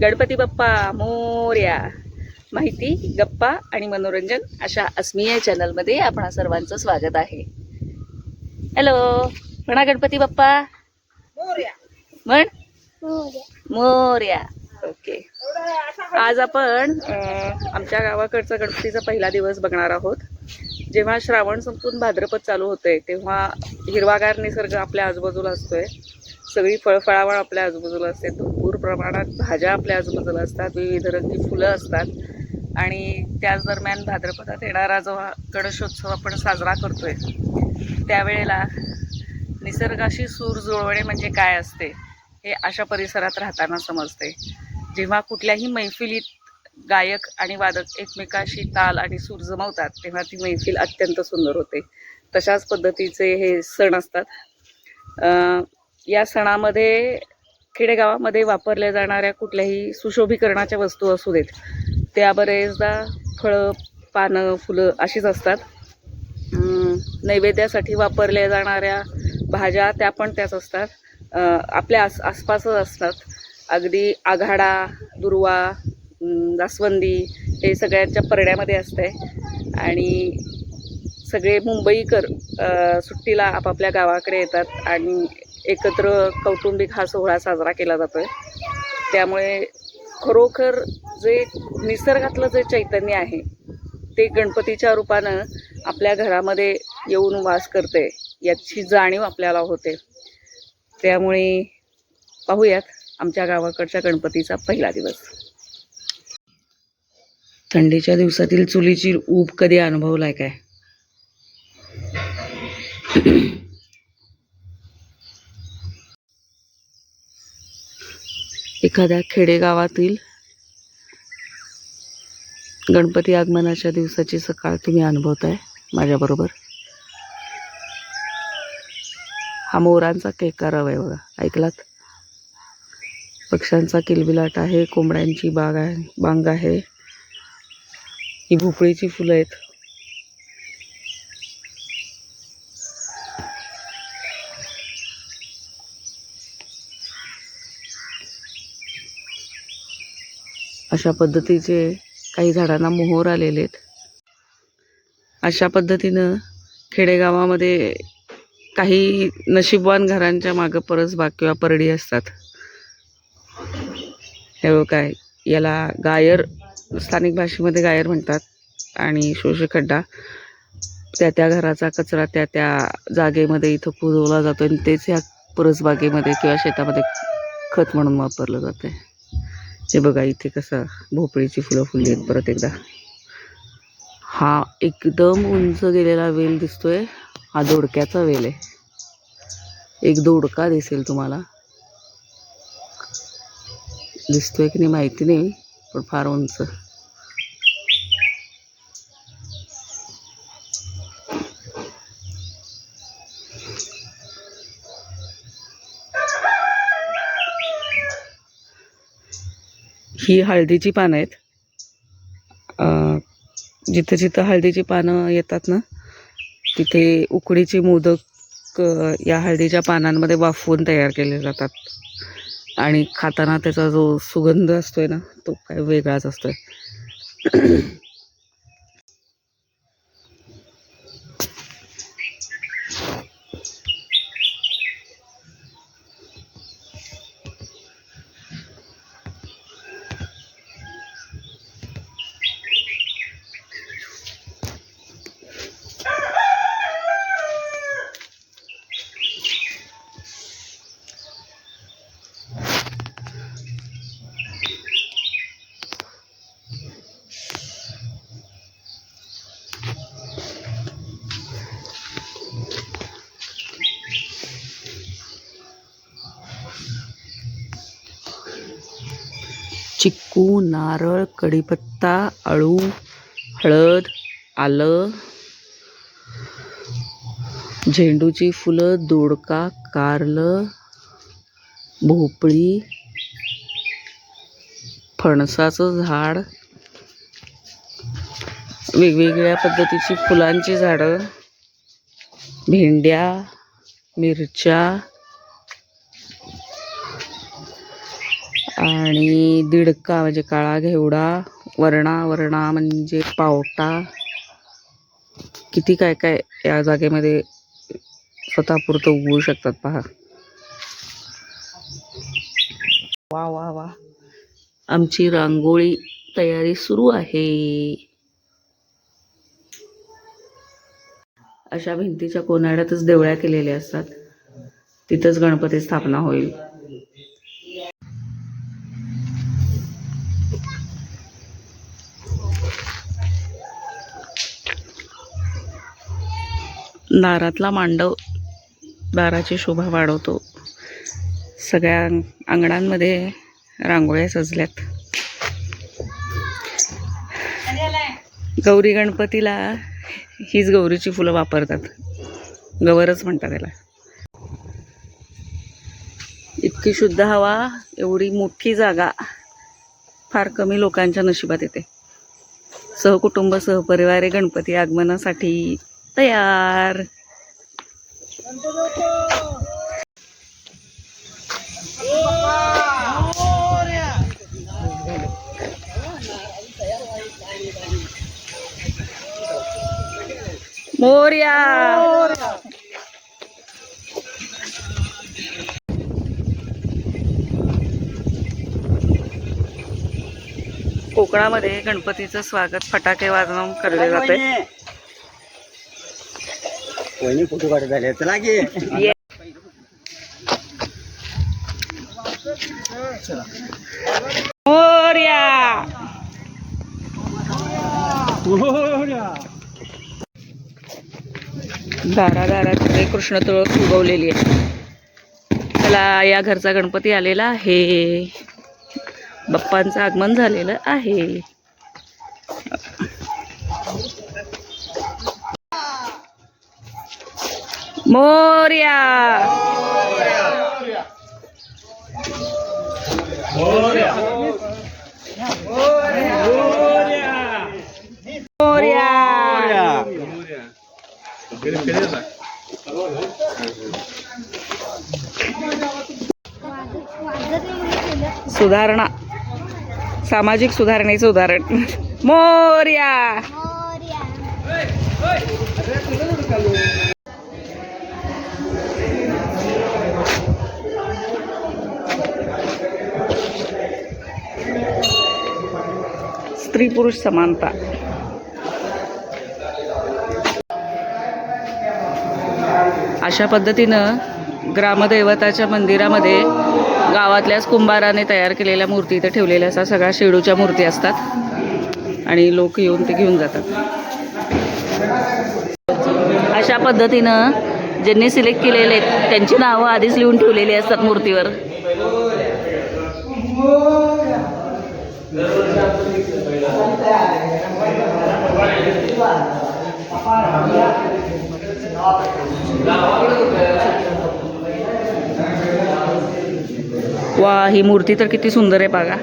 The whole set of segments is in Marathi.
गणपती बाप्पा मोर्या माहिती गप्पा आणि मनोरंजन अशा अस्मिया चॅनलमध्ये आपणा सर्वांचं स्वागत आहे. हॅलो म्हणा गणपती बाप्पा. म्हण? मोर्या. ओके आज आपण आमच्या गावाकडचा गणपतीचा पहिला दिवस बघणार आहोत. जेव्हा श्रावण संपून भाद्रपद चालू होते तेव्हा हिरवागार निसर्ग आपल्या आजूबाजूला असतोय. सगळी फळफळावळ आपल्या आजूबाजूला असते. भरपूर प्रमाणात भाज्या आपल्या आजूबाजूला असतात विविध रंगी फुलं असतात. आणि त्याच दरम्यान भाद्रपदात येणारा जो हा गणेशोत्सव आपण साजरा करतोय त्यावेळेला निसर्गाशी सूर जुळवणे म्हणजे काय असते हे अशा परिसरात राहताना समजते. जेव्हा कुठल्याही मैफिलीत गायक आणि वादक एकमेकाशी ताल आणि सूर जमवतात तेव्हा ती मैफिल अत्यंत सुंदर होते. तशाच पद्धतीचे हे सण असतात. या सणामध्ये खेडेगावामध्ये वापरल्या जाणाऱ्या कुठल्याही सुशोभीकरणाच्या वस्तू असू देत त्या बरेचदा फळं पानं फुलं अशीच असतात. नैवेद्यासाठी वापरल्या जाणाऱ्या भाज्या त्या पण त्याच असतात. आपल्या आस आसपासच असतात. अगदी आघाडा दुर्वा जास्वंदी हे सगळ्यांच्या परड्यामध्ये असते आणि सगळे मुंबईकर सुट्टीला आपापल्या गावाकडे येतात आणि एकत्र कौटुंबिक हा सोहळा साजरा केला जातो आहे त्यामुळे खरोखर जे निसर्गातलं जे चैतन्य आहे ते गणपतीच्या रूपानं आपल्या घरामध्ये येऊन वास करते याची जाणीव आपल्याला होते. त्यामुळे पाहूयात आमच्या गावाकडच्या गणपतीचा पहिला दिवस. थंडीच्या दिवसातील चुलीची ऊब कधी अनुभवलाय काय? एखाद्या खेडेगावातील गणपती आगमनाच्या दिवसाची सकाळ तुम्ही अनुभवताय माझ्याबरोबर. हा मोरांचा केकारव आहे बघा ऐकलात? पक्ष्यांचा किलबिलाट आहे कोंबड्यांची बाग आहे बांग आहे. ही भोपळीची फुलं आहेत. अशा पद्धतीचे काही झाडांना मोहोर आलेले आहेत. अशा पद्धतीनं खेडेगावामध्ये काही नशीबवान घरांच्या मागं परसबाग किंवा परडी असतात. हे काय याला गायर स्थानिक भाषेमध्ये गायर म्हणतात आणि शोषखड्डा त्या त्या घराचा कचरा त्या त्या जागेमध्ये इथं पुरवला जातो आणि तेच ह्या परसबागेमध्ये किंवा शेतामध्ये खत म्हणून वापरलं जातं हे बघा इथे कसं भोपळीची फुलं फुलली आहेत परत एकदा. हा एकदम उंच गेलेला वेल दिसतोय. हा दोडक्याचा वेल आहे. एक दोडका दिसेल तुम्हाला. दिसतोय की नाही माहिती नाही पण फार उंच. ही हळदीची पानं आहेत. जिथं जिथं हळदीची पानं येतात ना तिथे उकडीचे मोदक या हळदीच्या पानांमध्ये वाफवून तयार केले जातात. आणि खाताना त्याचा जो सुगंध असतो आहे ना तो काय वेगळाच असतो आहे चिक्कू नारळ कढीपत्ता अळू हळद आलं झेंडूची फुलं दोडका कारलं भोपळी फणसाचं झाड वेगवेगळ्या पद्धतीची फुलांची झाडं भेंड्या मिरच्या आणि दिडका म्हणजे काळा घेवडा वरणा वरणा म्हणजे पावटा. किती काय काय या जागेमध्ये स्वतःपुरतं उगवू शकतात पहा. वा वा वा. आमची रांगोळी तयारी सुरू आहे. अशा भिंतीच्या कोनाड्यातच देवळ्या केलेल्या असतात. तिथंच गणपती स्थापना होईल. दारातला मांडव दाराची शोभा वाढवतो. सगळ्या अंगणांमध्ये रांगोळ्या सजल्यात. गौरी गणपतीला हीच गौरीची फुलं वापरतात. गवरच म्हणतात त्याला. इतकी शुद्ध हवा एवढी मोठी जागा फार कमी लोकांच्या नशिबात येते. सहकुटुंब सहपरिवारे गणपती आगमनासाठी तयार मोर्या कोकणामध्ये गणपतीचं स्वागत फटाके वाजवून करले जाते. कोणी फोटो काढत झाले चला की. दारा दारा दारादारात कृष्ण तुळस उगवलेली आहे. चला या घरचा गणपती आलेला आहे. बाप्पांचं आगमन झालेलं आहे. मोर्या मोर्या सुधारणा सामाजिक सुधारणेचं उदाहरण मोर्या स्त्री पुरुष समानता. अशा पद्धतीनं ग्रामदैवताच्या मंदिरामध्ये गावातल्याच कुंभाराने तयार केलेल्या मूर्ती इथं ठेवलेल्या असतात. सगळ्या शेडूच्या मूर्ती असतात. आणि लोक येऊन ते घेऊन जातात. अशा पद्धतीनं ज्यांनी सिलेक्ट केलेले आहेत त्यांची नावं आधीच लिहून ठेवलेली असतात मूर्तीवर. वा ही मूर्ती तर किती सुंदर आहे बघा.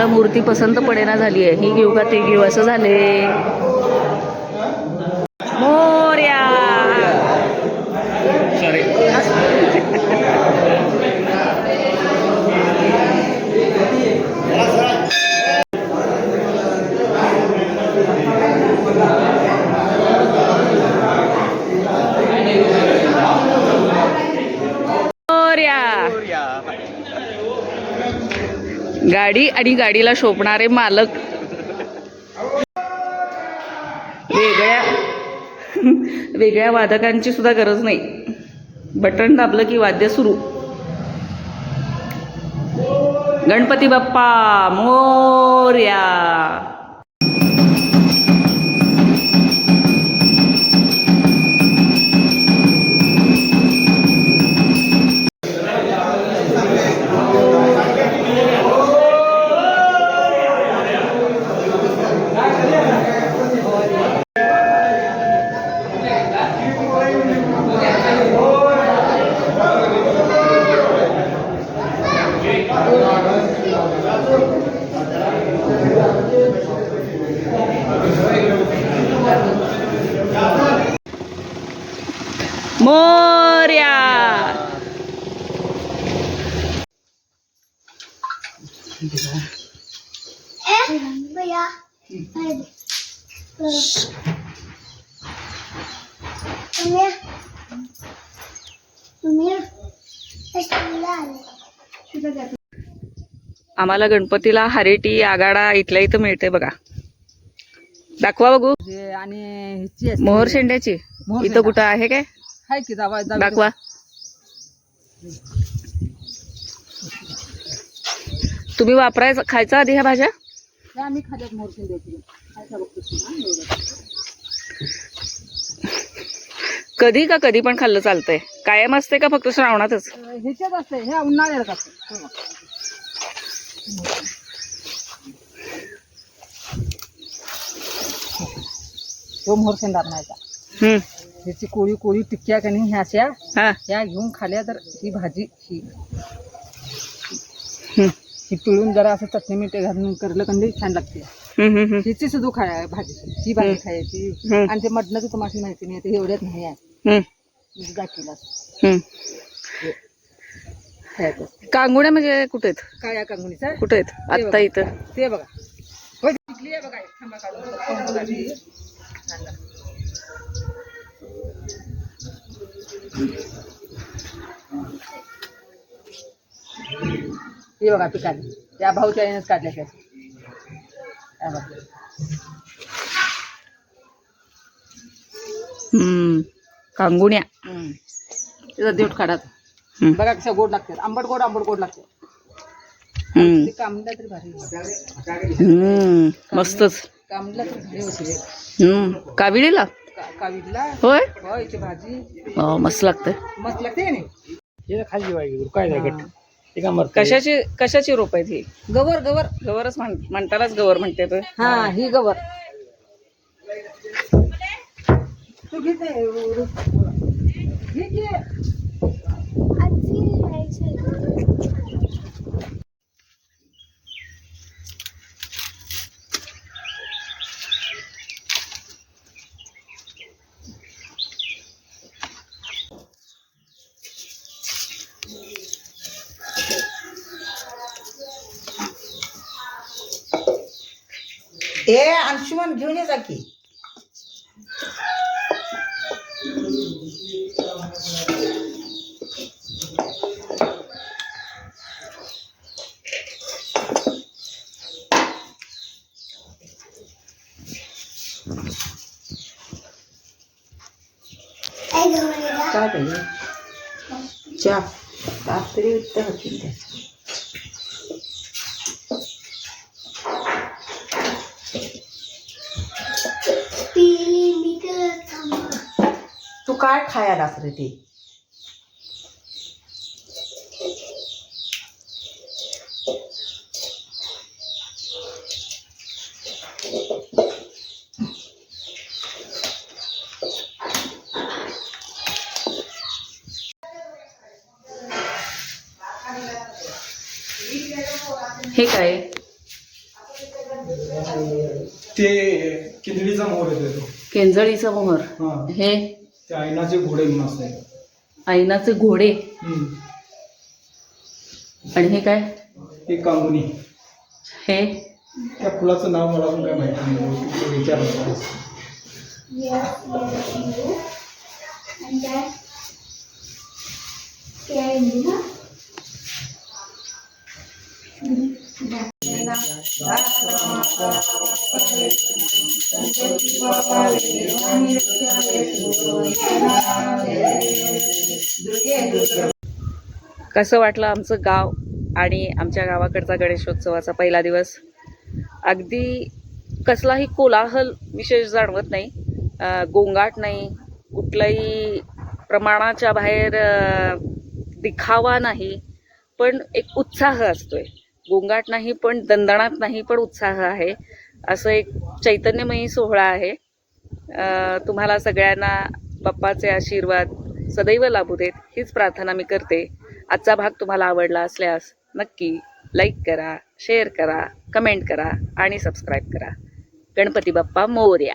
मला मूर्ती पसंत पडेना झाली आहे ही घेऊ का ते घेऊ? असं झाले मोर्या मोर्या गाडी आणि गाडीला शोभणारे मालक. वेगळ्या वेगळ्या वादकांची सुद्धा गरज नाही. बटन दाबलं की वाद्य सुरू. गणपती बाप्पा मोर्या. आम्हाला गणपतीला हरेटी आगाडा इथल्या इथं मिळते बघा. दाखवा बघू. हे आणि. मोहर शेंड्याची. मोहर इथं. कुठं आहे काय? हाय की दाखवा. तुम्ही वापरायचं खायचा आधी ह्या भाज्या? आम्ही मोरशिंग द्यायची काय का बघतो तू, हा, एवढं. कधी का कधी पण खाल्लं चालतंय. कायम असते का फक्त श्रावणातच? ह्याच्यात असते हे उन्हाळ्यात असते. तो मोहरशिंग नाहीचा हम्म. ह्याची कोळी कोळी टिक्क्या का नाही ह्या अशा. हा. ह्या घेऊन खाल्या तर ही भाजी ही. ही पिळून जरा असं चटणी मीठ घालून करलं कंदी छान लागते. ह्याची सुद्धा खाय भाजी ही भाजी. खायची. आणि ते मटणाचं तुम्हाला माहिती नाही ते एवढ्यात नाही आहे. हम्म. म्हणजे दाखिला हम्म. खायचं कांगुड्या म्हणजे कुठे आहेत? काळ्या कांगणीचा? कुठे आहेत? आत्ता इथं. ते बघा. होय, टिकली आहे बघा. थांबा काढून. हे बघा पिकाली त्या भाऊच्या यानेच काढल्या त्या. हे बघा. कांगुण्या. त्याचा देठ. बघा कशा गोड लागतात. आंबट गोड आंबट गोड लागते कामला तरी भारी मस्तच. कामला तरी भारी होते कावीडला होय. होय ती भाजी. हो मस्त लागतंय. मस्त लागते नाही? हे खाली काय नाही हा. गट ते का मरत कशाची कशाची रोप आहेत ही? गवर गवर. गवरच म्हण म्हणतानाच गवर म्हणते हा ही गवर. तू घेते ए अंशुमन घेऊन ये जा की काय गवळीला काय पाहिजे चहा ताप तरी उत्तर होतील त्या पिली मी तर थांबा. तू काय खायलास रे ते? हे काय? ते किंदडीचा मोर येतो केंजळीचा मोहर हा. हे? ते आयनाचे घोडे म्हणून असते ऐनाचे घोडे? आणि हे काय? ते कांगुनी हे? त्या फुलाचं नाव मला पण काय माहिती नाही. ते विचारलं Yes, yes, you. And that. Care in the कसं वाटलं आमचं गाव आणि आमच्या गावाकडचा गणेशोत्सवाचा पहिला दिवस? अगदी कसलाही कोलाहल विशेष जाणवत नाही. गोंगाट नाही. कुठलाही प्रमाणाच्या बाहेर दिखावा नाही. पण एक उत्साह असतोय. गोंगाट नाही पण दणदणात नाही पण उत्साह आहे. असं एक चैतन्यमयी सोहळा आहे. तुम्हाला सगळ्यांना बाप्पाचे आशीर्वाद सदैव लाभू देत हीच प्रार्थना मी करते. आजचा भाग तुम्हाला आवडला असल्यास नक्की लाईक करा शेअर करा कमेंट करा आणि सबस्क्राईब करा. गणपती बाप्पा मोर्या.